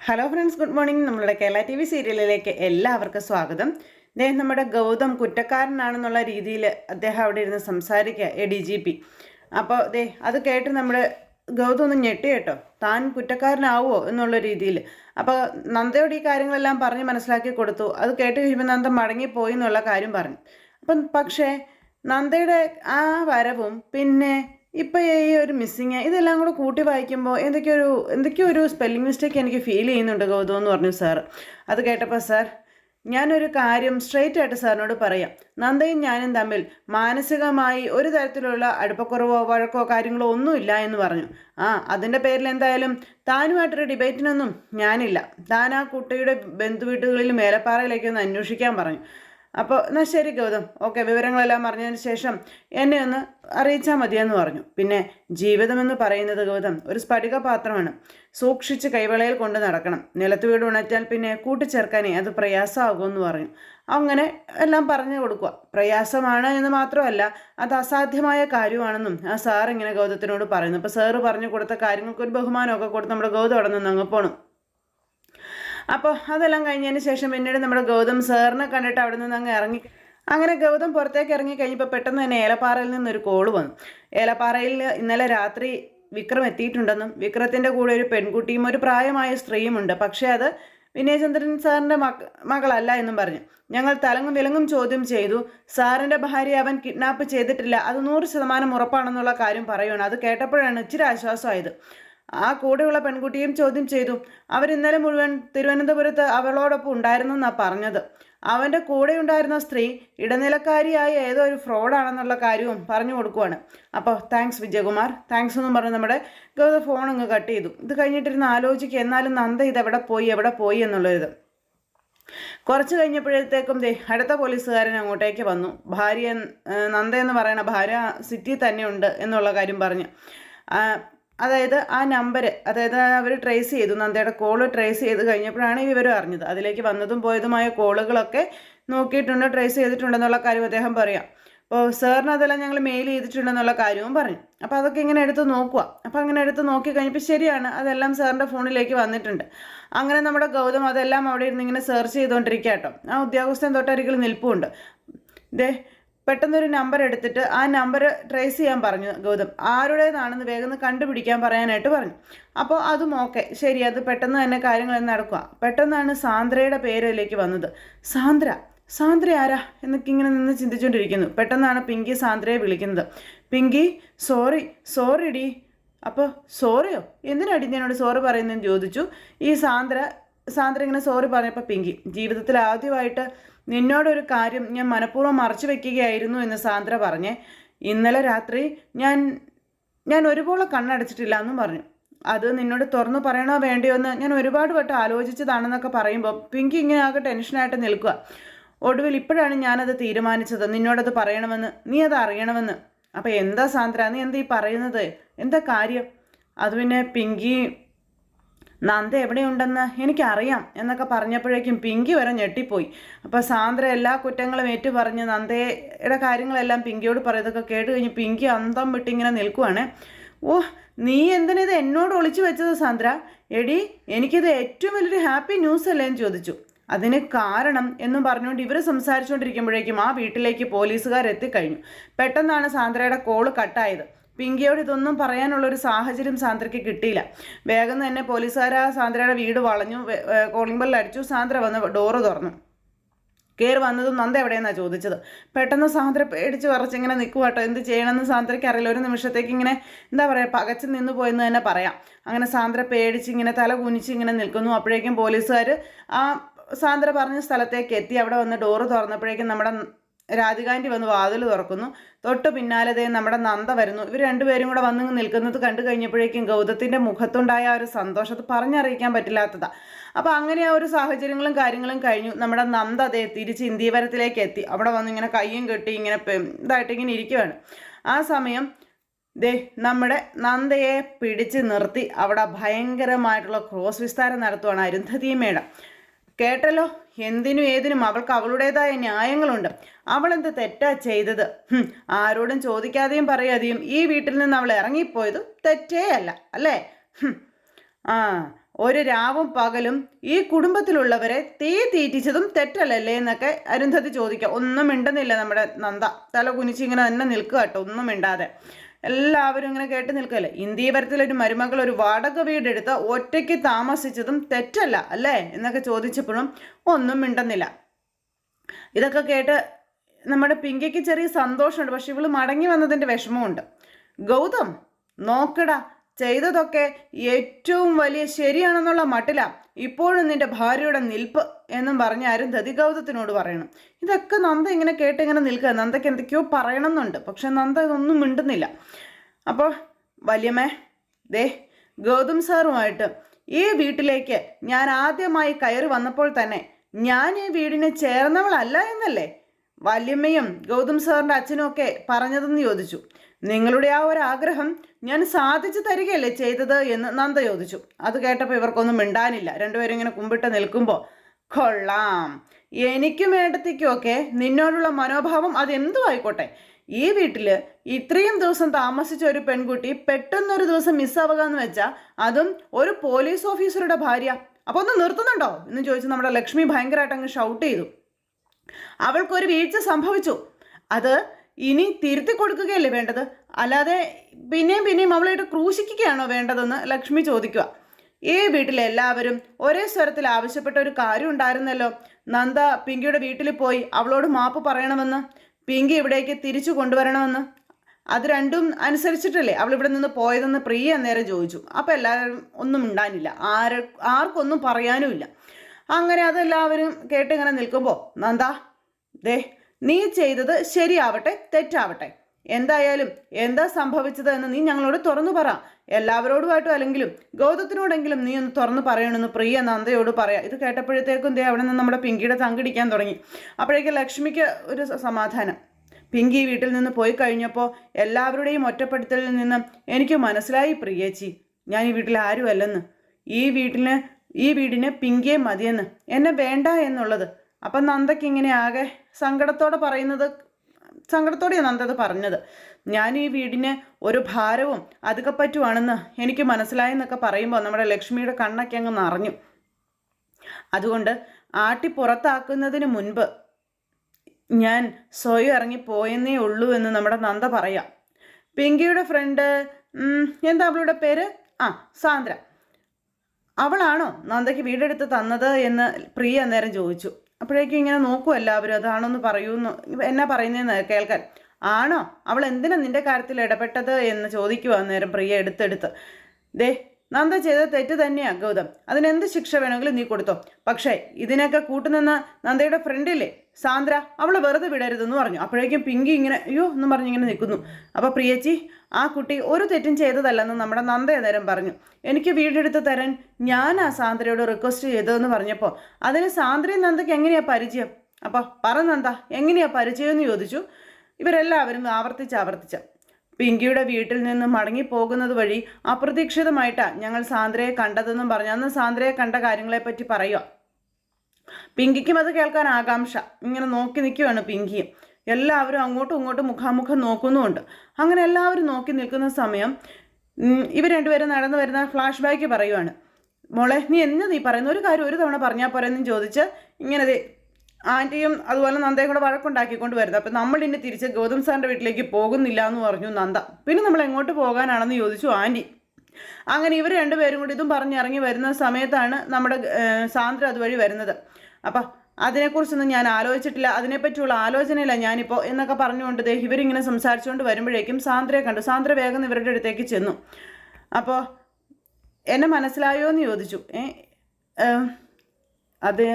Hello friends good morning നമ്മളുടെ Kerala T V സീരിയലിലേക്ക് എല്ലാവർക്കും സ്വാഗതം. അദ്ദേഹം നമ്മുടെ ഗൗതം കുറ്റക്കാരനാണെന്നുള്ള രീതിയിൽ അദ്ദേഹം അവിടെ ഇരുന്ന് സംസാരിക്കുക എ ഡി ജി പി. അപ്പോൾ ദേ അത് കേട്ട് നമ്മൾ ഗൗതം ഒന്ന് ഞെട്ടി കേട്ടോ. താൻ കുറ്റക്കാരനാവോ എന്നുള്ള രീതിയിൽ. അപ്പോൾ നന്ദയോട് ഈ കാര്യങ്ങളെല്ലാം പറഞ്ഞ് മനസ്സിലാക്കി കൊടുത്തു. അത് കേട്ട് കഴിയുമ്പോൾ നന്ദ മടങ്ങിപ്പോയി എന്നുള്ള കാര്യം പറഞ്ഞു. അപ്പം പക്ഷേ നന്ദയുടെ ആ വരവും പിന്നെ ഇപ്പം ഈ ഒരു മിസ്സിങ് ഇതെല്ലാം കൂടെ കൂട്ടി വായിക്കുമ്പോൾ എന്തൊക്കെയോ ഒരു എന്തൊക്കെയോ ഒരു സ്പെല്ലിംഗ് മിസ്റ്റേക്ക് എനിക്ക് ഫീൽ ചെയ്യുന്നുണ്ട് ഗൗതം എന്ന് പറഞ്ഞു സാർ അത് കേട്ടപ്പോൾ സാർ ഞാനൊരു കാര്യം സ്ട്രെയിറ്റ് ആയിട്ട് സാറിനോട് പറയാം. നന്ദയും ഞാനും തമ്മിൽ മാനസികമായി ഒരു തരത്തിലുള്ള അടുപ്പക്കുറവോ വഴക്കോ കാര്യങ്ങളോ ഒന്നുമില്ല എന്ന് പറഞ്ഞു. ആ അതിന്റെ പേരിൽ എന്തായാലും താനുമായിട്ടൊരു ഡിബേറ്റിനൊന്നും ഞാനില്ല. താൻ ആ കുട്ടിയുടെ ബന്ധുവീട്ടുകളിൽ മേലപ്പാറയിലേക്കൊന്ന് അന്വേഷിക്കാൻ പറഞ്ഞു. അപ്പോൾ എന്നാൽ ശരി ഗൗതം. ഓക്കെ വിവരങ്ങളെല്ലാം അറിഞ്ഞതിന് ശേഷം എന്നെ ഒന്ന് അറിയിച്ചാൽ മതിയെന്ന് പറഞ്ഞു. പിന്നെ ജീവിതമെന്ന് പറയുന്നത് ഗൗതം ഒരു സ്ഫടിക പാത്രമാണ് സൂക്ഷിച്ച് കൈവളയിൽ കൊണ്ട് നടക്കണം. നിലത്ത് വീട് ഉണറ്റാൽ പിന്നെ കൂട്ടിച്ചേർക്കാനേ അത് പ്രയാസമാകുമെന്ന് പറഞ്ഞു. അങ്ങനെ എല്ലാം പറഞ്ഞു കൊടുക്കുക. പ്രയാസമാണ് എന്ന് മാത്രമല്ല അത് അസാധ്യമായ കാര്യമാണെന്നും ആ സാർ ഇങ്ങനെ ഗൗതത്തിനോട് പറയുന്നു. അപ്പോൾ സാറ് പറഞ്ഞു കൊടുത്ത കാര്യങ്ങൾക്ക് ഒരു ബഹുമാനമൊക്കെ കൊടുത്ത് നമ്മുടെ ഗൗതം അവിടെ നിന്ന് അങ്ങ് പോകണം അപ്പോൾ അതെല്ലാം കഴിഞ്ഞതിന് ശേഷം പിന്നീട് നമ്മുടെ ഗൗതം സാറിനെ കണ്ടിട്ട് അവിടെ നിന്ന് അങ്ങ് ഇറങ്ങി അങ്ങനെ ഗൗതം പുറത്തേക്ക് ഇറങ്ങി കഴിഞ്ഞപ്പോൾ പെട്ടെന്ന് തന്നെ ഏലപ്പാറയിൽ നിന്നൊരു കോൾ വന്നു. ഏലപ്പാറയിൽ ഇന്നലെ രാത്രി വിക്രം എത്തിയിട്ടുണ്ടെന്നും വിക്രത്തിന്റെ കൂടെ ഒരു പെൺകുട്ടിയും ഒരു പ്രായമായ സ്ത്രീയുമുണ്ട് പക്ഷേ അത് വിനയചന്ദ്രൻ സാറിന്റെ മകളല്ല എന്നും പറഞ്ഞു. ഞങ്ങൾ തലങ്ങും വിലങ്ങും ചോദ്യം ചെയ്തു. സാറിന്റെ ഭാര്യ അവൻ കിഡ്നാപ്പ് ചെയ്തിട്ടില്ല. അത് നൂറ് ശതമാനം ഉറപ്പാണെന്നുള്ള കാര്യം പറയുകയാണ് അത് കേട്ടപ്പോഴാണ് ഇച്ചിരി ആശ്വാസമായത്. ആ കൂടെയുള്ള പെൺകുട്ടിയും ചോദ്യം ചെയ്തു. അവരിന്നലെ മുഴുവൻ തിരുവനന്തപുരത്ത് അവളോടൊപ്പം ഉണ്ടായിരുന്നെന്നാണ് പറഞ്ഞത്. അവന്റെ കൂടെ ഉണ്ടായിരുന്ന സ്ത്രീ ഇടനിലക്കാരിയായ ഏതോ ഒരു ഫ്രോഡാണെന്നുള്ള കാര്യവും പറഞ്ഞു കൊടുക്കുവാണ്. അപ്പോൾ താങ്ക്സ് വിജയകുമാർ. താങ്ക്സ് എന്നും പറഞ്ഞ് നമ്മുടെ ഗൗത ഫോൺ അങ്ങ് കട്ട് ചെയ്തു. ഇത് കഴിഞ്ഞിട്ടിരുന്ന് ആലോചിക്കുക എന്നാലും നന്ദ ഇത് എവിടെ പോയി എവിടെ പോയി എന്നുള്ളത് കുറച്ച് കഴിഞ്ഞപ്പോഴത്തേക്കും ദേ അടുത്ത പോലീസുകാരൻ അങ്ങോട്ടേക്ക് വന്നു. ഭാര്യ നന്ദ എന്ന് പറയുന്ന ഭാര്യ സിറ്റി തന്നെയുണ്ട് എന്നുള്ള കാര്യം പറഞ്ഞു. അതായത് ആ നമ്പർ അതായത് അവർ ട്രേസ് ചെയ്തു നന്ദയുടെ കോൾ ട്രേസ് ചെയ്ത് കഴിഞ്ഞപ്പോഴാണ് ഈ വിവരം അറിഞ്ഞത്. അതിലേക്ക് വന്നതും പോയതുമായ കോളുകളൊക്കെ നോക്കിയിട്ടുണ്ട് ട്രേസ് ചെയ്തിട്ടുണ്ടെന്നുള്ള കാര്യം അദ്ദേഹം പറയാം. അപ്പോൾ സാറിന് അതെല്ലാം ഞങ്ങൾ മെയിൽ ചെയ്തിട്ടുണ്ടെന്നുള്ള കാര്യവും പറഞ്ഞു. അപ്പോൾ അതൊക്കെ ഇങ്ങനെ എടുത്ത് നോക്കുക അപ്പോൾ അങ്ങനെ എടുത്ത് നോക്കി കഴിഞ്ഞപ്പോൾ ശരിയാണ് അതെല്ലാം സാറിന്റെ ഫോണിലേക്ക് വന്നിട്ടുണ്ട്. അങ്ങനെ നമ്മുടെ ഗൗതം അതെല്ലാം അവിടെ ഇരുന്ന് ഇങ്ങനെ സെർച്ച് ചെയ്തുകൊണ്ടിരിക്കുക കേട്ടോ. ആ ഉദ്യോഗസ്ഥൻ തൊട്ടരികിൽ നിൽപ്പുണ്ട്. ദേ പെട്ടെന്നൊരു നമ്പർ എടുത്തിട്ട് ആ നമ്പർ ട്രേസ് ചെയ്യാൻ പറഞ്ഞു ഗൗതം. ആരുടേതാണെന്ന് വേഗം കണ്ടുപിടിക്കാൻ പറയാനായിട്ട് പറഞ്ഞു. അപ്പോൾ അതും ഓക്കെ ശരി അത് പെട്ടെന്ന് തന്നെ കാര്യങ്ങൾ നടക്കുക പെട്ടെന്നാണ് സാന്ദ്രയുടെ പേരിലേക്ക് വന്നത്. സാന്ദ്ര സാന്ദ്ര ആരാ? എന്നൊക്കെ ഇങ്ങനെ നിന്ന് ചിന്തിച്ചുകൊണ്ടിരിക്കുന്നു പെട്ടെന്നാണ് പിങ്കി സാന്ദ്രയെ വിളിക്കുന്നത്. പിങ്കി സോറി സോറി ഡി അപ്പോൾ സോറിയോ എന്തിനാടി എന്നോട് സോറി പറയുന്നതെന്ന് ചോദിച്ചു? ഈ സാന്ദ്ര സാന്ദ്ര ഇങ്ങനെ സോറി പറഞ്ഞപ്പോൾ പിങ്കി ജീവിതത്തിൽ ആദ്യമായിട്ട് നിന്നോടൊരു കാര്യം ഞാൻ മനഃപൂർവം മറച്ചു വെക്കുകയായിരുന്നു എന്ന് സാന്ദ്ര പറഞ്ഞേ ഇന്നലെ രാത്രി ഞാൻ ഞാൻ ഒരുപോലെ കണ്ണടച്ചിട്ടില്ല എന്നും പറഞ്ഞു. അത് നിന്നോട് തുറന്നു പറയണോ വേണ്ടിയോ എന്ന് ഞാൻ ഒരുപാട് വട്ടം ആലോചിച്ചതാണെന്നൊക്കെ പറയുമ്പോൾ പിങ്കി ഇങ്ങനെ ആകെ ടെൻഷനായിട്ട് നിൽക്കുക ഒടുവിൽ ഇപ്പോഴാണ് ഞാനത് തീരുമാനിച്ചത്. നിന്നോടത് പറയണമെന്ന് നീ അത് അറിയണമെന്ന്. അപ്പോൾ എന്താ സാന്ദ്ര നീ എന്താ ഈ പറയുന്നത്? എന്താ കാര്യം? അത് പിന്നെ പിങ്കി നന്ദ എവിടെയുണ്ടെന്ന് എനിക്കറിയാം എന്നൊക്കെ പറഞ്ഞപ്പോഴേക്കും പിങ്കി വരെ ഞെട്ടിപ്പോയി. അപ്പോൾ സാന്ദ്ര എല്ലാ കുറ്റങ്ങളും ഏറ്റു പറഞ്ഞ് നന്ദയുടെ കാര്യങ്ങളെല്ലാം പിങ്കിയോട് പറയതൊക്കെ കേട്ട് കഴിഞ്ഞ് പിങ്കി അന്തം വിട്ടിങ്ങനെ നിൽക്കുവാണ്. ഓ നീ എന്തിനാ ഇത് എന്നോട് ഒളിച്ചു വെച്ചത് സാന്ദ്ര? എടി എനിക്കിത് ഏറ്റവും വലിയൊരു ഹാപ്പി ന്യൂസ് അല്ലേ എന്ന് ചോദിച്ചു. അതിന് കാരണം എന്നും പറഞ്ഞുകൊണ്ട് ഇവർ സംസാരിച്ചുകൊണ്ടിരിക്കുമ്പോഴേക്കും ആ വീട്ടിലേക്ക് പോലീസുകാർ എത്തിക്കഴിഞ്ഞു പെട്ടെന്നാണ് സാന്ദ്രയുടെ കോൾ കട്ടായത്. പിങ്കിയോട് ഇതൊന്നും പറയാനുള്ളൊരു സാഹചര്യം സാന്ദ്രയ്ക്ക് കിട്ടിയില്ല. വേഗം തന്നെ പോലീസുകാർ ആ സാന്ദ്രയുടെ വീട് വളഞ്ഞു. കോളിംഗ് ബെല്ലിൽ അടിച്ചു. സാന്ദ്ര വന്ന് ഡോറ് തുറന്നു. കയറി വന്നതും നന്ദ എവിടെയെന്നാണ് ചോദിച്ചത്? പെട്ടെന്ന് സാന്ദ്ര പേടിച്ച് വിറച്ച് ഇങ്ങനെ നിൽക്കുവാട്ടോ എന്ത് ചെയ്യണമെന്ന് സാന്ദ്രയ്ക്ക് അറിയില്ല. ഒരു നിമിഷത്തേക്ക് ഇങ്ങനെ എന്താ പറയുക പകച്ച് നിന്ന് പോയെന്ന് തന്നെ പറയാം. അങ്ങനെ സാന്ദ്ര പേടിച്ച് ഇങ്ങനെ തല കുനിച്ച് ഇങ്ങനെ നിൽക്കുന്നു. അപ്പോഴേക്കും പോലീസുകാർ ആ സാന്ദ്ര പറഞ്ഞ സ്ഥലത്തേക്ക് എത്തി. അവിടെ വന്ന് ഡോറ് തുറന്നപ്പോഴേക്കും നമ്മുടെ രാധികാന്റി വന്ന് വാതിൽ തുറക്കുന്നു. തൊട്ട് പിന്നാലെ ദേ നമ്മുടെ നന്ദ വരുന്നു. ഇവർ രണ്ടുപേരും കൂടെ വന്ന് നിൽക്കുന്നത് കണ്ടു കഴിഞ്ഞപ്പോഴേക്കും ഗൗതത്തിന്റെ മുഖത്തുണ്ടായ ഒരു സന്തോഷത്ത് പറഞ്ഞറിയിക്കാൻ പറ്റില്ലാത്തതാ. അപ്പോൾ അങ്ങനെ ആ ഒരു സാഹചര്യങ്ങളും കാര്യങ്ങളും കഴിഞ്ഞു. നമ്മുടെ നന്ദ അതേ തിരിച്ച് ഇന്ത്യവരത്തിലേക്ക് എത്തി. അവിടെ വന്ന് ഇങ്ങനെ കയ്യും കെട്ടി ഇങ്ങനെ ഇതായിട്ട് ഇങ്ങനെ ഇരിക്കുവാണ്. ആ സമയം ദേ നമ്മുടെ നന്ദയെ പിടിച്ച് നിർത്തി. അവിടെ ഭയങ്കരമായിട്ടുള്ള ക്രോസ് വിസ്താരം നടത്തുവാണ് അരുന്ധതി മേഡം. കേട്ടല്ലോ? എന്തിനും ഏതിനും അവൾക്ക് അവളുടേതായ ന്യായങ്ങളുണ്ട്. അവൾ എന്ത് തെറ്റാ ചെയ്തത്? ആരോടും ചോദിക്കാതെയും പറയാതെയും ഈ വീട്ടിൽ നിന്ന് അവൾ ഇറങ്ങിപ്പോയത് തെറ്റേ അല്ല അല്ലേ? ആ ഒരു രാവും പകലും ഈ കുടുംബത്തിലുള്ളവരെ തീ തീറ്റിച്ചതും തെറ്റല്ലല്ലേ എന്നൊക്കെ അരുന്ധതി ചോദിക്കുക ഒന്നും മിണ്ടുന്നില്ല നമ്മുടെ നന്ദ. തല കുനിച്ചിങ്ങനെ തന്നെ നിൽക്കുക കേട്ടോ ഒന്നും മിണ്ടാതെ. എല്ലാവരും ഇങ്ങനെ കേട്ട് നിൽക്കല്ലേ? ഇന്ദീപരത്തിൽ ഇന്ത്യപരത്തിലൊരു മരുമകൾ ഒരു വാടക വീടെടുത്ത് ഒറ്റയ്ക്ക് താമസിച്ചതും തെറ്റല്ല അല്ലേ? എന്നൊക്കെ ചോദിച്ചപ്പോഴും ഒന്നും മിണ്ടുന്നില്ല. ഇതൊക്കെ കേട്ട് നമ്മുടെ പിങ്കിക്ക് ചെറിയ സന്തോഷമുണ്ട് പക്ഷെ ഇവൾ മടങ്ങി വന്നതിന്റെ വിഷമമുണ്ട്. ഗൗതം നോക്കടാ ചെയ്തതൊക്കെ ഏറ്റവും വലിയ ശരിയാണെന്നുള്ള മട്ടില. ഇപ്പോഴും നിന്റെ ഭാര്യയുടെ നിൽപ്പ് എന്നും പറഞ്ഞ് അരുന്ധതി ഗൗതത്തിനോട് പറയണം. ഇതൊക്കെ നന്ദ ഇങ്ങനെ കേട്ട് ഇങ്ങനെ നിൽക്കുക. നന്ദയ്ക്ക് എന്തൊക്കെയോ പറയണമെന്നുണ്ട്. പക്ഷെ നന്ദ ഇതൊന്നും മിണ്ടുന്നില്ല. അപ്പോൾ വല്യമ്മേ ദേ ഗൗതം സാറുമായിട്ട് ഈ വീട്ടിലേക്ക് ഞാൻ ആദ്യമായി കയറി വന്നപ്പോൾ തന്നെ ഞാൻ ഈ വീടിന് ചേർന്നവളല്ല എന്നല്ലേ വല്യമ്മയും ഗൗതം സാറിന്റെ അച്ഛനും ഒക്കെ പറഞ്ഞതെന്ന് ചോദിച്ചു. നിങ്ങളുടെ ആ ഒരു ആഗ്രഹം ഞാൻ സാധിച്ചു തരികയല്ലേ ചെയ്തത് എന്ന് നന്ദ ചോദിച്ചു. അത് കേട്ടപ്പോൾ ഇവർക്കൊന്നും മിണ്ടാനില്ല. രണ്ടുപേരും ഇങ്ങനെ കുമ്പിട്ട് നിൽക്കുമ്പോൾ കൊള്ളാം. എനിക്കും വേണ്ടത്തേക്കുമൊക്കെ നിന്നോടുള്ള മനോഭാവം അതെന്തു ആയിക്കോട്ടെ. ഈ വീട്ടിൽ ഇത്രയും ദിവസം താമസിച്ച ഒരു പെൺകുട്ടി പെട്ടെന്നൊരു ദിവസം മിസ്സാവുക എന്ന് വെച്ചാൽ അതും ഒരു പോലീസ് ഓഫീസറുടെ ഭാര്യ. അപ്പോൾ ഒന്ന് നിർത്തുന്നുണ്ടോ? എന്ന് ചോദിച്ച് നമ്മുടെ ലക്ഷ്മി ഭയങ്കരമായിട്ട് അങ്ങ് ഷൗട്ട് ചെയ്തു. അവൾക്കൊരു വീഴ്ച സംഭവിച്ചു. അത് ഇനി തിരുത്തി കൊടുക്കുകയല്ലേ വേണ്ടത്? അല്ലാതെ പിന്നെയും പിന്നെയും അവളായിട്ട് ക്രൂശിക്കുകയാണോ വേണ്ടതെന്ന് ലക്ഷ്മി ചോദിക്കുക. ഈ വീട്ടിലെ എല്ലാവരും ഒരേ സ്വരത്തിൽ ആവശ്യപ്പെട്ട ഒരു കാര്യം ഉണ്ടായിരുന്നല്ലോ. നന്ദ പിങ്കിയുടെ വീട്ടിൽ പോയി അവളോട് മാപ്പ് പറയണമെന്ന്. പിങ്കി ഇവിടേക്ക് തിരിച്ചു കൊണ്ടുവരണമെന്ന്. അത് രണ്ടും അനുസരിച്ചിട്ടല്ലേ അവൾ ഇവിടെ നിന്ന് പോയതെന്ന് പ്രിയ നേരെ ചോദിച്ചു. അപ്പം എല്ലാവരും ഒന്നും ഉണ്ടാനില്ല ആര് ആർക്കൊന്നും പറയാനുമില്ല. അങ്ങനെ അതെല്ലാവരും കേട്ടിങ്ങനെ നിൽക്കുമ്പോൾ നന്ദ ദേ നീ ചെയ്തത് ശരിയാവട്ടെ തെറ്റാവട്ടെ. എന്തായാലും എന്താ സംഭവിച്ചത് എന്ന് നീ ഞങ്ങളോട് തുറന്നു പറ. എല്ലാവരോടുമായിട്ടും അല്ലെങ്കിലും ഗൗതത്തിനോടെങ്കിലും നീ ഒന്ന് തുറന്നു പറയണമെന്ന് പ്രിയ നന്ദയോട് പറയാം. ഇത് കേട്ടപ്പോഴത്തേക്കും ദേ അവിടെ നിന്ന് നമ്മുടെ പിങ്കിയുടെ തങ്കിടിക്കാൻ തുടങ്ങി. അപ്പോഴേക്കും ലക്ഷ്മിക്ക് ഒരു സമാധാനം. പിങ്കി വീട്ടിൽ നിന്ന് പോയി കഴിഞ്ഞപ്പോൾ എല്ലാവരുടെയും ഒറ്റപ്പെടുത്തലിൽ നിന്ന് എനിക്ക് മനസ്സിലായി പ്രിയേച്ചി. ഞാൻ ഈ വീട്ടിൽ ആരുമല്ലെന്ന്. ഈ വീട്ടിന് ഈ വീടിന് പിങ്കിയെ മതിയെന്ന്. എന്നെ വേണ്ട എന്നുള്ളത്. അപ്പം നന്ദയ്ക്ക് ഇങ്ങനെ ആകെ സങ്കടത്തോടെ പറയുന്നത് സങ്കടത്തോടെയാണ് നന്ദ അത് പറഞ്ഞത്. ഞാൻ ഈ വീടിന് ഒരു ഭാരവും അധികപ്പറ്റുവാണെന്ന് എനിക്ക് മനസ്സിലായെന്നൊക്കെ പറയുമ്പോൾ നമ്മുടെ ലക്ഷ്മിയുടെ കണ്ണൊക്കെ അങ്ങ് നിറഞ്ഞു. അതുകൊണ്ട് ആട്ടി പുറത്താക്കുന്നതിന് മുൻപ് ഞാൻ സ്വയം ഇറങ്ങിപ്പോയെന്നേ ഉള്ളൂ എന്ന് നമ്മുടെ നന്ദ പറയാം. പിങ്കിയുടെ ഫ്രണ്ട് എന്താ അവളുടെ പേര്? ആ സാന്ദ്ര. അവളാണോ നന്ദയ്ക്ക് വീടെടുത്ത് തന്നത് എന്ന് പ്രിയ അന്നേരം ചോദിച്ചു. അപ്പോഴേക്കും ഇങ്ങനെ നോക്കും എല്ലാവരും അതാണെന്ന് പറയൂന്ന്. എന്നാ പറയുന്നതെന്ന് കേൾക്കാൻ. ആണോ? അവൾ എന്തിനാ നിന്റെ കാര്യത്തിൽ ഇടപെട്ടത് എന്ന് ചോദിക്കുവാ അന്നേരം പ്രിയ എടുത്തെടുത്ത്. ദേ നന്ദ ചെയ്ത തെറ്റ് തന്നെയാ ഗൗതം. അതിനെന്ത് ശിക്ഷ വേണമെങ്കിലും നീ കൊടുത്തോ. പക്ഷേ ഇതിനൊക്കെ കൂട്ടുനിന്ന നന്ദയുടെ ഫ്രണ്ടില്ലേ സാന്ദ്ര അവളെ വെറുതെ വിടരുതെന്ന് പറഞ്ഞു. അപ്പോഴേക്കും പിങ്കി ഇങ്ങനെ അയ്യോ എന്നും പറഞ്ഞ് ഇങ്ങനെ നിൽക്കുന്നു. അപ്പോൾ പ്രിയച്ചി ആ കുട്ടി ഒരു തെറ്റും ചെയ്തതല്ലെന്ന് നമ്മുടെ നന്ദ നേരം പറഞ്ഞു. എനിക്ക് വീടെടുത്ത് തരാൻ ഞാൻ ആ സാന്ദ്രയോട് റിക്വസ്റ്റ് ചെയ്തതെന്ന് പറഞ്ഞപ്പോൾ അതിന് സാന്ദ്രയും നന്ദയ്ക്ക് എങ്ങനെയാ പരിചയം? അപ്പോൾ പറ നന്ദ എങ്ങനെയാ പരിചയം എന്ന് ചോദിച്ചു. ഇവരെല്ലാവരും ആവർത്തിച്ച് ആവർത്തിച്ച്. പിങ്കിയുടെ വീട്ടിൽ നിന്ന് മടങ്ങി പോകുന്നത് വഴി അപ്രതീക്ഷിതമായിട്ടാണ് ഞങ്ങൾ സാന്ദ്രയെ കണ്ടതെന്നും പറഞ്ഞു. അന്ന് സാന്ദ്രയെ കണ്ട കാര്യങ്ങളെപ്പറ്റി പറയുക. പിങ്കിക്കും അത് കേൾക്കാൻ ആകാംക്ഷ. ഇങ്ങനെ നോക്കി നിൽക്കുകയാണ് പിങ്കിയും. എല്ലാവരും അങ്ങോട്ടും ഇങ്ങോട്ടും മുഖാമുഖം നോക്കുന്നുമുണ്ട്. അങ്ങനെ എല്ലാവരും നോക്കി നിൽക്കുന്ന സമയം ഇവ ഇവർ രണ്ടുപേരും നടന്നു വരുന്ന ഫ്ലാഷ് ബാക്ക് പറയുവാണ്. മോളെ നീ എന്ന് നീ പറയുന്ന ഒരു കാര്യം ഒരു തവണ പറഞ്ഞാൽ പോരെന്നും ചോദിച്ച് ഇങ്ങനെ ആന്റിയും അതുപോലെ നന്ദയും കൂടെ വഴക്കുണ്ടാക്കിക്കൊണ്ട് വരുന്നത്. അപ്പം നമ്മൾ ഇനി തിരിച്ച് ഗൗതം സാറിന്റെ വീട്ടിലേക്ക് പോകുന്നില്ല എന്ന് പറഞ്ഞു നന്ദ. പിന്നെ നമ്മൾ എങ്ങോട്ട് പോകാനാണെന്ന് ചോദിച്ചു ആന്റി അങ്ങനെ ഇവർ രണ്ടുപേരും കൂടി ഇതും പറഞ്ഞിറങ്ങി വരുന്ന സമയത്താണ് നമ്മുടെ സാന്ദ്ര അതുവഴി വരുന്നത്. അപ്പം അതിനെക്കുറിച്ചൊന്നും ഞാൻ ആലോചിച്ചിട്ടില്ല. അതിനെപ്പറ്റിയുള്ള ആലോചനയില്ല ഞാനിപ്പോൾ എന്നൊക്കെ പറഞ്ഞുകൊണ്ട് ദേ ഇവരിങ്ങനെ സംസാരിച്ചുകൊണ്ട് വരുമ്പോഴേക്കും സാന്ദ്രയെ കണ്ടു. സാന്ദ്ര വേഗം ഇവരുടെ അടുത്തേക്ക് ചെന്നു. അപ്പോൾ എന്നെ മനസ്സിലായോ എന്ന് ചോദിച്ചു ഏ അത്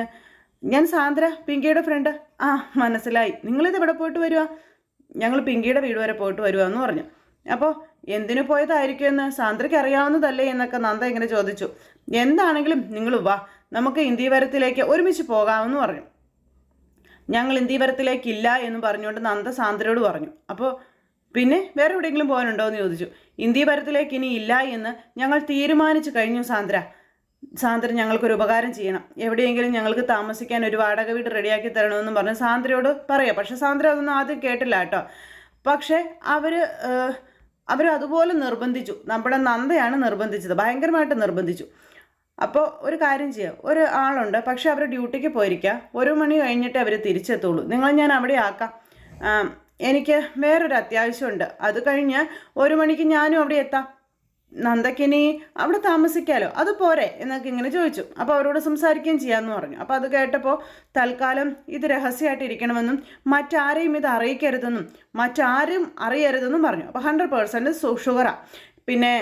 ഞാൻ സാന്ദ്ര പിങ്കിയുടെ ഫ്രണ്ട് ആ മനസ്സിലായി. നിങ്ങളിത് എവിടെ പോയിട്ട് വരുക ഞങ്ങൾ പിങ്കിയുടെ വീട് വരെ പോയിട്ട് വരുക എന്ന് പറഞ്ഞു. അപ്പോൾ എന്തിനു പോയതായിരിക്കും എന്ന് സാന്ദ്രയ്ക്ക് അറിയാവുന്നതല്ലേ എന്നൊക്കെ നന്ദ ഇങ്ങനെ ചോദിച്ചു. എന്താണെങ്കിലും നിങ്ങൾ വാ നമുക്ക് ഇന്ത്യവരത്തിലേക്ക് ഒരുമിച്ച് പോകാമെന്ന് പറഞ്ഞു. ഞങ്ങൾ ഇന്ത്യവരത്തിലേക്കില്ല എന്ന് പറഞ്ഞുകൊണ്ട് നന്ദ സാന്ദ്രയോട് പറഞ്ഞു. അപ്പോൾ പിന്നെ വേറെ എവിടെയെങ്കിലും പോകാനുണ്ടോ എന്ന് ചോദിച്ചു. ഇന്ത്യവരത്തിലേക്ക് ഇനി ഇല്ല എന്ന് ഞങ്ങൾ തീരുമാനിച്ചു കഴിഞ്ഞു സാന്ദ്ര. സാന്ദ്ര ഞങ്ങൾക്കൊരു ഉപകാരം ചെയ്യണം. എവിടെയെങ്കിലും ഞങ്ങൾക്ക് താമസിക്കാൻ ഒരു വാടക വീട് റെഡിയാക്കി തരണമെന്ന് പറഞ്ഞ് സാന്ദ്രയോട് പറയാം. പക്ഷേ സാന്ദ്ര അതൊന്നും ആദ്യം കേട്ടില്ല കേട്ടോ. പക്ഷേ അവർ അവർ അതുപോലെ നിർബന്ധിച്ചു. നമ്മുടെ നന്ദയാണ് നിർബന്ധിച്ചത്. ഭയങ്കരമായിട്ട് നിർബന്ധിച്ചു. അപ്പോൾ ഒരു കാര്യം ചെയ്യാം. ഒരു ആളുണ്ട്. പക്ഷേ അവർ ഡ്യൂട്ടിക്ക് പോയിരിക്കുക ഒരു മണി കഴിഞ്ഞിട്ട് അവർ തിരിച്ചെത്തുള്ളൂ. നിങ്ങൾ ഞാൻ അവിടെ ആക്കാം. എനിക്ക് വേറൊരു അത്യാവശ്യമുണ്ട്. അത് കഴിഞ്ഞ് ഒരു മണിക്ക് ഞാനും അവിടെ എത്താം. നന്ദക്കിനി അവിടെ താമസിക്കാലോ? അത് പോരെ എന്നൊക്കെ ഇങ്ങനെ ചോദിച്ചു. അപ്പോൾ അവരോട് സംസാരിക്കുകയും ചെയ്യാന്ന് പറഞ്ഞു. അപ്പോൾ അത് കേട്ടപ്പോൾ തൽക്കാലം ഇത് രഹസ്യമായിട്ട് ഇരിക്കണമെന്നും മറ്റാരെയും ഇത് അറിയിക്കരുതെന്നും മറ്റാരും അറിയരുതെന്നും പറഞ്ഞു. അപ്പോൾ ഹൺഡ്രഡ് പേഴ്സന്റ് ഷുഗറാണ് പിന്നെ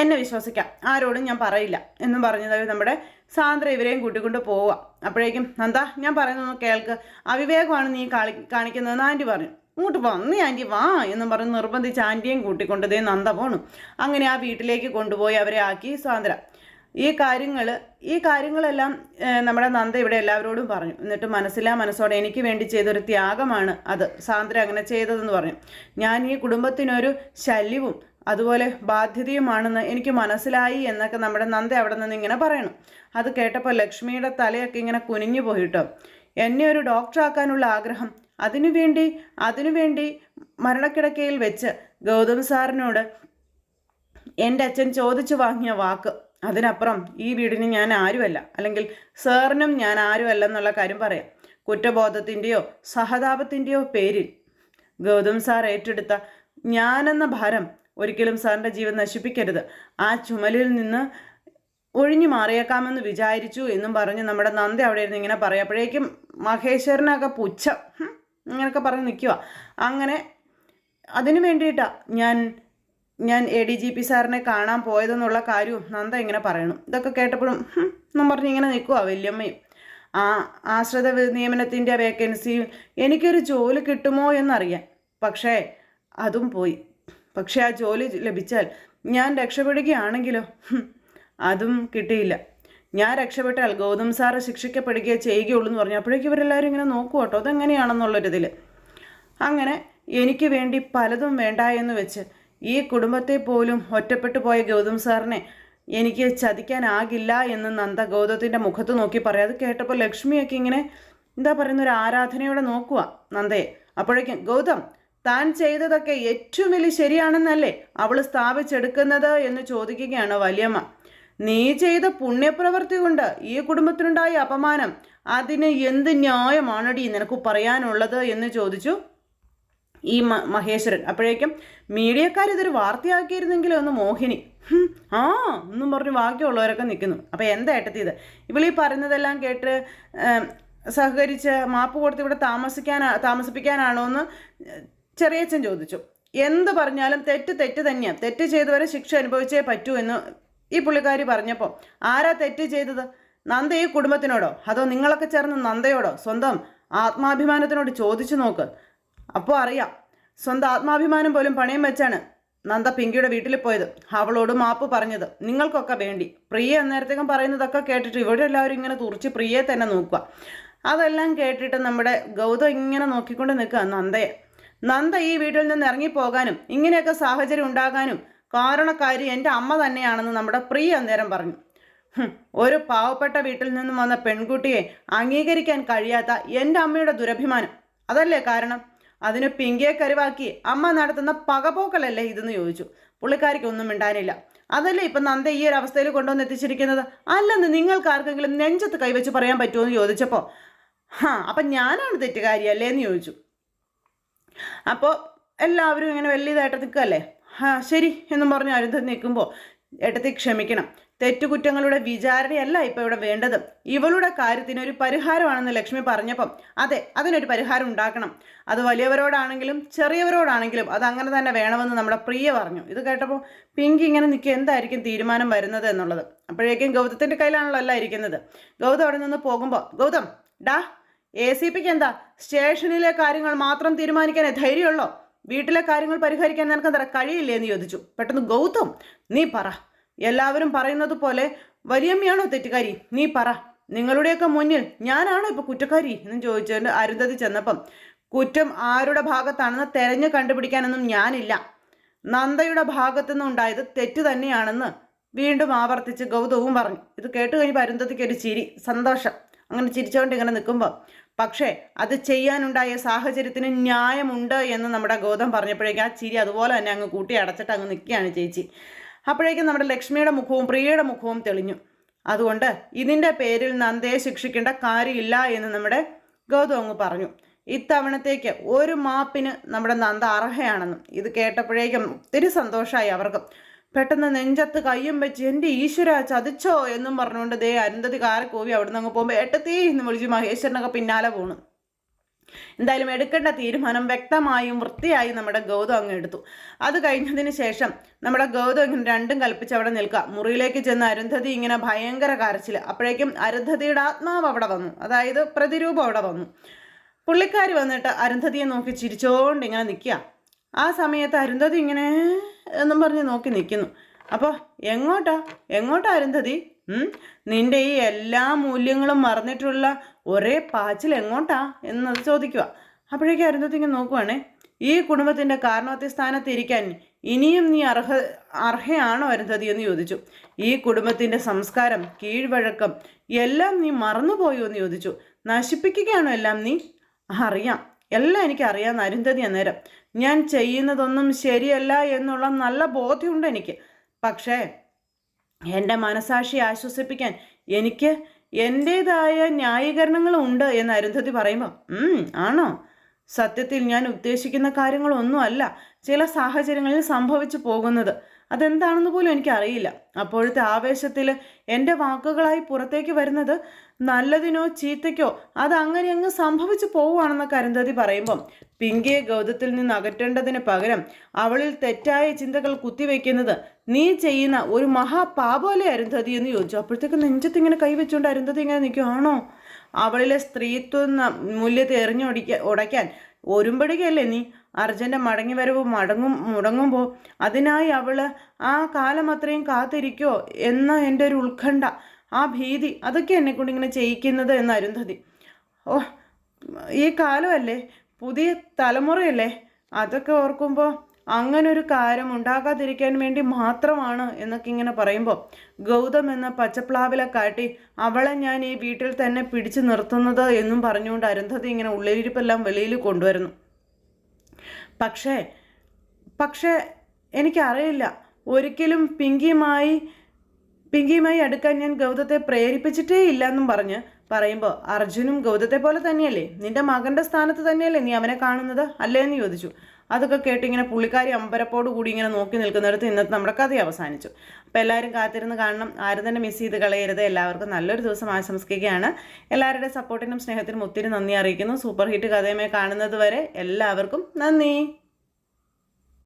എന്നെ വിശ്വസിക്കാം. ആരോടും ഞാൻ പറയില്ല എന്നും പറഞ്ഞത് നമ്മുടെ സാന്ദ്ര ഇവരെയും കൂട്ടിക്കൊണ്ട് പോവുക. അപ്പോഴേക്കും എന്താ ഞാൻ പറയുന്നൊന്ന് കേൾക്ക്. അവിവേകമാണ് നീ കാണിക്കുന്നതെന്ന് ആന്റി പറഞ്ഞു. ഇങ്ങോട്ട് വന്ന് ആന്റി വാ എന്ന് പറഞ്ഞ് നിർബന്ധിച്ച് ആന്റിയും കൂട്ടിക്കൊണ്ടതേ നന്ദ പോണു. അങ്ങനെ ആ വീട്ടിലേക്ക് കൊണ്ടുപോയി അവരെ ആക്കി സാന്ദ്ര ഈ കാര്യങ്ങൾ ഈ കാര്യങ്ങളെല്ലാം നമ്മുടെ നന്ദ ഇവിടെ എല്ലാവരോടും പറഞ്ഞു. എന്നിട്ട് മനസ്സിലാ മനസ്സോടെ എനിക്ക് വേണ്ടി ചെയ്തൊരു ത്യാഗമാണ് അത്. സാന്ദ്ര അങ്ങനെ ചെയ്തതെന്ന് പറഞ്ഞു. ഞാൻ ഈ കുടുംബത്തിനൊരു ശല്യവും അതുപോലെ ബാധ്യതയുമാണെന്ന് എനിക്ക് മനസ്സിലായി എന്നൊക്കെ നമ്മുടെ നന്ദ അവിടെ നിന്ന് ഇങ്ങനെ പറയണം. അത് കേട്ടപ്പോൾ ലക്ഷ്മിയുടെ തലയൊക്കെ ഇങ്ങനെ കുനിഞ്ഞു പോയിട്ടോ എന്നെ ഒരു ഡോക്ടറാക്കാനുള്ള ആഗ്രഹം അതിനുവേണ്ടി അതിനുവേണ്ടി മരണക്കിടക്കയിൽ വെച്ച് ഗൗതം സാറിനോട് എന്റെ അച്ഛൻ ചോദിച്ചു വാങ്ങിയ വാക്ക്. അതിനപ്പുറം ഈ വീടിന് ഞാൻ ആരുമല്ല. അല്ലെങ്കിൽ സാറിനും ഞാൻ ആരുമല്ല എന്നുള്ള കാര്യം പറയാം. കുറ്റബോധത്തിന്റെയോ സഹതാപത്തിന്റെയോ പേരിൽ ഗൗതം സാർ ഏറ്റെടുത്ത ഞാനെന്ന ഭാരം ഒരിക്കലും സാറിന്റെ ജീവൻ നശിപ്പിക്കരുത്. ആ ചുമലിൽ നിന്ന് ഒഴിഞ്ഞു മാറിയേക്കാമെന്ന് വിചാരിച്ചു എന്നും പറഞ്ഞ് നമ്മുടെ നന്ദി അവിടെ ഇരുന്ന് ഇങ്ങനെ പറയപ്പോഴേക്കും മഹേശ്വരനൊക്കെ പുച്ഛം. ഹും, ഇങ്ങനെയൊക്കെ പറഞ്ഞ് നിൽക്കുക അങ്ങനെ അതിനു വേണ്ടിയിട്ടാണ് ഞാൻ ഞാൻ എ ഡി ജി പി സാറിനെ കാണാൻ പോയതെന്നുള്ള കാര്യവും നന്ദ ഇങ്ങനെ പറയണം. ഇതൊക്കെ കേട്ടപ്പോഴും എന്നും പറഞ്ഞ് ഇങ്ങനെ നിൽക്കുക വല്യമ്മയും. ആ ആശ്രിത നിയമനത്തിന്റെ വേക്കൻസി എനിക്കൊരു ജോലി കിട്ടുമോ എന്നറിയാൻ. പക്ഷേ അതും പോയി. പക്ഷേ ആ ജോലി ലഭിച്ചാൽ ഞാൻ രക്ഷപ്പെടുകയാണെങ്കിലോ? അതും കിട്ടിയില്ല. ഞാൻ രക്ഷപ്പെട്ടാൽ ഗൗതം സാറ് ശിക്ഷിക്കപ്പെടുകയോ ചെയ്യുകയുള്ളൂ എന്ന് പറഞ്ഞു. അപ്പോഴേക്കും ഇവരെല്ലാവരും ഇങ്ങനെ നോക്കും കേട്ടോ. അതെങ്ങനെയാണെന്നുള്ളൊരിതിൽ അങ്ങനെ എനിക്ക് വേണ്ടി പലതും വേണ്ട എന്ന് വെച്ച് ഈ കുടുംബത്തെ പോലും ഒറ്റപ്പെട്ടു പോയ ഗൗതം സാറിനെ എനിക്ക് ചതിക്കാനാകില്ല എന്ന് നന്ദ ഗൗതത്തിന്റെ മുഖത്ത് നോക്കി പറയാം. അത് കേട്ടപ്പോൾ ലക്ഷ്മിയൊക്കെ ഇങ്ങനെ എന്താ പറയുന്ന ഒരു ആരാധനയോടെ നോക്കുക നന്ദയെ. അപ്പോഴേക്കും ഗൗതം താൻ ചെയ്തതൊക്കെ ഏറ്റവും വലിയ ശരിയാണെന്നല്ലേ അവൾ സ്ഥാപിച്ചെടുക്കുന്നത്? എന്ന് ചോദിക്കുകയാണ് വലിയമ്മ. നീ ചെയ്ത പുണ്യപ്രവൃത്തി കൊണ്ട് ഈ കുടുംബത്തിനുണ്ടായ അപമാനം അതിന് എന്ത് ന്യായമാണടി നിനക്ക് പറയാനുള്ളത് എന്ന് ചോദിച്ചു ഈ മഹേശ്വരൻ. അപ്പോഴേക്കും മീഡിയക്കാർ ഇതൊരു വാർത്തയാക്കിയിരുന്നെങ്കിലും ഒന്ന് മോഹിനി. ആ എന്നും പറഞ്ഞ് ബാക്കിയുള്ളവരൊക്കെ നിൽക്കുന്നു. അപ്പോൾ എന്താ ഏട്ടത്തി ഇത്? ഇവളീ പറയുന്നതെല്ലാം കേട്ട് സഹകരിച്ച് മാപ്പ് കൊടുത്ത് ഇവിടെ താമസിക്കാൻ താമസിപ്പിക്കാനാണോ എന്ന് ചെറിയച്ഛൻ ചോദിച്ചു. എന്ത് പറഞ്ഞാലും തെറ്റ് തെറ്റ് തന്നെയാണ് തെറ്റ് ചെയ്തവരെ ശിക്ഷ അനുഭവിച്ചേ പറ്റൂ എന്ന് ഈ പുള്ളിക്കാരി പറഞ്ഞപ്പോൾ ആരാ തെറ്റ് ചെയ്തത്? നന്ദ ഈ കുടുംബത്തിനോടോ? അതോ നിങ്ങളൊക്കെ ചേർന്ന് നന്ദയോടോ? സ്വന്തം ആത്മാഭിമാനത്തിനോട് ചോദിച്ചു നോക്ക്. അപ്പോൾ അറിയാം സ്വന്തം ആത്മാഭിമാനം പോലും പണയം വെച്ചാണ് നന്ദ പിങ്കിയുടെ വീട്ടിൽ പോയത്. അവളോട് മാപ്പ് പറഞ്ഞത് നിങ്ങൾക്കൊക്കെ വേണ്ടി. പ്രിയ അന്നേരത്തേക്കും പറയുന്നതൊക്കെ കേട്ടിട്ട് ഇവിടെ എല്ലാവരും ഇങ്ങനെ തുറച്ച് പ്രിയയെ തന്നെ നോക്കുക. അതെല്ലാം കേട്ടിട്ട് നമ്മുടെ ഗൗതം ഇങ്ങനെ നോക്കിക്കൊണ്ട് നിൽക്കുക നന്ദയെ. നന്ദ ഈ വീട്ടിൽ നിന്ന് ഇറങ്ങിപ്പോകാനും ഇങ്ങനെയൊക്കെ സാഹചര്യം ഉണ്ടാകാനും കാരണക്കാരി എന്റെ അമ്മ തന്നെയാണെന്ന് നമ്മുടെ പ്രിയ അന്നേരം പറഞ്ഞു. ഒരു പാവപ്പെട്ട വീട്ടിൽ നിന്നും വന്ന പെൺകുട്ടിയെ അംഗീകരിക്കാൻ കഴിയാത്ത എന്റെ അമ്മയുടെ ദുരഭിമാനം. അതല്ലേ കാരണം? അതിന് പിങ്കിയെ കരുവാക്കി അമ്മ നടത്തുന്ന പകപോക്കലല്ലേ ഇതെന്ന് ചോദിച്ചു. പുള്ളിക്കാരിക്ക് ഒന്നും മിണ്ടാനില്ല. അതല്ലേ ഇപ്പം നന്ദ ഈ ഒരു അവസ്ഥയിൽ കൊണ്ടുവന്ന് എത്തിച്ചിരിക്കുന്നത്? അല്ലെന്ന് നിങ്ങൾക്ക് ആർക്കെങ്കിലും നെഞ്ചത്ത് കൈവച്ച് പറയാൻ പറ്റുമോ എന്ന് ചോദിച്ചപ്പോൾ ഹാ അപ്പം ഞാനാണ് തെറ്റുകാരിയല്ലേ എന്ന് ചോദിച്ചു. അപ്പോൾ എല്ലാവരും ഇങ്ങനെ വലിയതായിട്ട് നിൽക്കുകയല്ലേ? ആ ശരി എന്നും പറഞ്ഞ് അരുന്ധതി നിൽക്കുമ്പോൾ ഏട്ടത്തി ക്ഷമിക്കണം. തെറ്റുകുറ്റങ്ങളുടെ വിചാരണയല്ല ഇപ്പോൾ ഇവിടെ വേണ്ടത്. ഇവളുടെ കാര്യത്തിന് ഒരു പരിഹാരമാണെന്ന് ലക്ഷ്മി പറഞ്ഞപ്പം അതെ അതിനൊരു പരിഹാരം ഉണ്ടാക്കണം. അത് വലിയവരോടാണെങ്കിലും ചെറിയവരോടാണെങ്കിലും അത് അങ്ങനെ തന്നെ വേണമെന്ന് നമ്മുടെ പ്രിയ പറഞ്ഞു. ഇത് കേട്ടപ്പോൾ പിങ്കി ഇങ്ങനെ നിൽക്കുക എന്തായിരിക്കും തീരുമാനം വരുന്നത് എന്നുള്ളത്. അപ്പോഴേക്കും ഗൗതത്തിന്റെ കയ്യിലാണല്ലോ അല്ല ഇരിക്കുന്നത്. ഗൗതം അവിടെ നിന്ന് പോകുമ്പോൾ ഗൗതം ഡാ എ സി പിക്ക് എന്താ? സ്റ്റേഷനിലെ കാര്യങ്ങൾ മാത്രം തീരുമാനിക്കാനേ ധൈര്യമുള്ളോ? വീട്ടിലെ കാര്യങ്ങൾ പരിഹരിക്കാൻ നിനക്ക് എന്താ കഴിയില്ലേ എന്ന് ചോദിച്ചു. പെട്ടെന്ന് ഗൗതം നീ പറ. എല്ലാവരും പറയുന്നത് പോലെ വലിയമ്മയാണോ തെറ്റുകാരി? നീ പറ. നിങ്ങളുടെയൊക്കെ മുന്നിൽ ഞാനാണോ ഇപ്പൊ കുറ്റക്കാരി? എന്ന് ചോദിച്ചുകൊണ്ട് അരുന്ധതി ചെന്നപ്പം കുറ്റം ആരുടെ ഭാഗത്താണെന്ന് തെരഞ്ഞു കണ്ടുപിടിക്കാനൊന്നും ഞാനില്ല. നന്ദയുടെ ഭാഗത്തു നിന്നുണ്ടായത് തെറ്റ് തന്നെയാണെന്ന് വീണ്ടും ആവർത്തിച്ച് ഗൗതവും പറഞ്ഞു. ഇത് കേട്ട് കഴിഞ്ഞപ്പോൾ അരുന്ധതിക്ക് ഒരു ചിരി സന്തോഷം. അങ്ങനെ ചിരിച്ചുകൊണ്ട് ഇങ്ങനെ നിൽക്കുമ്പോൾ പക്ഷേ അത് ചെയ്യാനുണ്ടായ സാഹചര്യത്തിന് ന്യായമുണ്ട് എന്ന് നമ്മുടെ ഗൗതം പറഞ്ഞപ്പോഴേക്കും ആ ചിരി അതുപോലെ തന്നെ അങ്ങ് കൂട്ടി അടച്ചിട്ട് അങ്ങ് നിൽക്കുകയാണ് ചേച്ചി. അപ്പോഴേക്കും നമ്മുടെ ലക്ഷ്മിയുടെ മുഖവും പ്രിയയുടെ മുഖവും തെളിഞ്ഞു. അതുകൊണ്ട് ഇതിന്റെ പേരിൽ നന്ദയെ ശിക്ഷിക്കേണ്ട കാര്യമില്ല എന്ന് നമ്മുടെ ഗൗതം അങ്ങ് പറഞ്ഞു. ഇത്തവണത്തേക്ക് ഒരു മാപ്പിന് നമ്മുടെ നന്ദ അർഹയാണെന്നും ഇത് കേട്ടപ്പോഴേക്കും ഒത്തിരി സന്തോഷമായി അവർക്ക്. പെട്ടെന്ന് നെഞ്ചത്ത് കയ്യും വെച്ച് എന്റെ ഈശ്വര ചതിച്ചോ എന്നും പറഞ്ഞുകൊണ്ട് ദേ അരുന്ധതി കാരക്കോവി കോവി അവിടെ നിന്ന് അങ്ങ് പോകുമ്പോൾ എട്ടത്തേ എന്ന് വിളിച്ച് മഹേശ്വരനൊക്കെ പിന്നാലെ പോണു. എന്തായാലും എടുക്കേണ്ട തീരുമാനം വ്യക്തമായും വൃത്തിയായും നമ്മുടെ ഗൗതം അങ്ങ് എടുത്തു. അത് കഴിഞ്ഞതിന് ശേഷം നമ്മുടെ ഗൗതം ഇങ്ങനെ രണ്ടും കൽപ്പിച്ച് അവിടെ നിൽക്കുക. മുറിയിലേക്ക് ചെന്ന് അരുന്ധതി ഇങ്ങനെ ഭയങ്കര കരച്ചിൽ. അപ്പോഴേക്കും അരുന്ധതിയുടെ ആത്മാവ് അവിടെ വന്നു. അതായത് പ്രതിരൂപം അവിടെ വന്നു. പുള്ളിക്കാരി വന്നിട്ട് അരുന്ധതിയെ നോക്കി ചിരിച്ചോണ്ട് ഇങ്ങനെ നിൽക്കുക. ആ സമയത്ത് അരുന്ധതി ഇങ്ങനെ എന്നും പറഞ്ഞ് നോക്കി നിൽക്കുന്നു അപ്പോൾ എങ്ങോട്ടാ? എങ്ങോട്ടാ അരുന്ധതി? നിന്റെ ഈ എല്ലാ മൂല്യങ്ങളും മറന്നിട്ടുള്ള ഒരേ പാച്ചിൽ എങ്ങോട്ടാ? എന്നത് ചോദിക്കുക. അപ്പോഴേക്കും അരുന്ധതി ഇങ്ങനെ നോക്കുവാണേ. ഈ കുടുംബത്തിന്റെ കാരണവത്തി സ്ഥാനത്ത് ഇരിക്കാൻ ഇനിയും നീ അർഹ അർഹയാണോ അരുന്ധതി എന്ന് ചോദിച്ചു. ഈ കുടുംബത്തിന്റെ സംസ്കാരം കീഴ്വഴക്കം എല്ലാം നീ മറന്നുപോയോ എന്ന് ചോദിച്ചു. നശിപ്പിക്കുകയാണോ എല്ലാം നീ? അറിയാം. എല്ലാം എനിക്ക് അറിയാമെന്ന് അരുന്ധതി അന്നേരം. ഞാൻ ചെയ്യുന്നതൊന്നും ശരിയല്ല എന്നുള്ള നല്ല ബോധ്യമുണ്ട് എനിക്ക്. പക്ഷേ എന്റെ മനസാക്ഷി ആശ്വസിപ്പിക്കാൻ എനിക്ക് എന്റേതായ ന്യായീകരണങ്ങളുണ്ട് എന്ന് അരുന്ധതി പറയുമ്പോൾ ആണോ? സത്യത്തിൽ ഞാൻ ഉദ്ദേശിക്കുന്ന കാര്യങ്ങളൊന്നുമല്ല ചില സാഹചര്യങ്ങളിൽ സംഭവിച്ചു പോകുന്നത്. അതെന്താണെന്ന് പോലും എനിക്കറിയില്ല. അപ്പോഴത്തെ ആവേശത്തിൽ എന്റെ വാക്കുകളായി പുറത്തേക്ക് വരുന്നത് നല്ലതിനോ ചീത്തയ്ക്കോ അത് അങ്ങനെ അങ്ങ് സംഭവിച്ചു പോവുകയാണെന്ന് കരുന്തതി പറയുമ്പം പിങ്കിയെ ഗൗതത്തിൽ നിന്ന് അകറ്റേണ്ടതിന് പകരം അവളിൽ തെറ്റായ ചിന്തകൾ കുത്തിവെക്കുന്നത് നീ ചെയ്യുന്ന ഒരു മഹാപാപോലെ അരുന്ധതി എന്ന് ചോദിച്ചു. അപ്പോഴത്തേക്ക് നെഞ്ചത്ത് ഇങ്ങനെ കൈവച്ചുകൊണ്ട് അരുന്ധതി ഇങ്ങനെ നിൽക്കുവാണോ? അവളിലെ സ്ത്രീത്വം മൂല്യത്തെ എറിഞ്ഞൊടിക്ക ഉടയ്ക്കാൻ ഒരുമ്പടികയല്ലേ നീ? അർജന്റെ മടങ്ങിവരവ് മടങ്ങും മുടങ്ങുമ്പോൾ അതിനായി അവൾ ആ കാലം അത്രയും കാത്തിരിക്കോ എന്ന എന്റെ ഒരു ഉത്കണ്ഠ. ആ ഭീതി അതൊക്കെ എന്നെ കൊണ്ട് ഇങ്ങനെ ചെയ്യിക്കുന്നത് എന്ന് അരുന്ധതി. ഓ ഈ കാലമല്ലേ? പുതിയ തലമുറയല്ലേ? അതൊക്കെ ഓർക്കുമ്പോൾ അങ്ങനൊരു കാര്യം ഉണ്ടാകാതിരിക്കാൻ വേണ്ടി മാത്രമാണ് എന്നൊക്കെ ഇങ്ങനെ പറയുമ്പോൾ ഗൗതം എന്ന പച്ചപ്ലാവിലെ കാട്ടി അവളെ ഞാൻ ഈ വീട്ടിൽ തന്നെ പിടിച്ചു നിർത്തുന്നത് എന്നും പറഞ്ഞുകൊണ്ട് അരുന്ധതി ഇങ്ങനെ ഉള്ളിലിരിപ്പെല്ലാം വെളിയിൽ കൊണ്ടുവരുന്നു. പക്ഷേ പക്ഷേ എനിക്കറിയില്ല. ഒരിക്കലും പിങ്കിയുമായി പിങ്കിയുമായി അടുക്കാൻ ഞാൻ ഗൗതത്തെ പ്രേരിപ്പിച്ചിട്ടേ ഇല്ല എന്നും പറഞ്ഞ് പറയുമ്പോൾ അർജുനും ഗൗതത്തെ പോലെ തന്നെയല്ലേ? നിന്റെ മകന്റെ സ്ഥാനത്ത് തന്നെയല്ലേ നീ അവനെ കാണുന്നത്? അല്ലേ? എന്ന് ചോദിച്ചു. അതൊക്കെ കേട്ട് ഇങ്ങനെ പുള്ളിക്കാരി അമ്പരപ്പോട് കൂടി ഇങ്ങനെ നോക്കി നിൽക്കുന്നിടത്ത് ഇന്നത്തെ നമ്മുടെ കഥ അവസാനിച്ചു. അപ്പോൾ എല്ലാവരും കാത്തിരുന്ന് കാണണം. ആരും തന്നെ മിസ് ചെയ്ത് കളയരുത്. എല്ലാവർക്കും നല്ലൊരു ദിവസം ആശംസിക്കുകയാണ്. എല്ലാവരുടെ സപ്പോർട്ടിനും സ്നേഹത്തിനും ഒത്തിരി നന്ദി അറിയിക്കുന്നു. സൂപ്പർ ഹിറ്റ് കഥയുമായി കാണുന്നത് വരെ എല്ലാവർക്കും നന്ദി.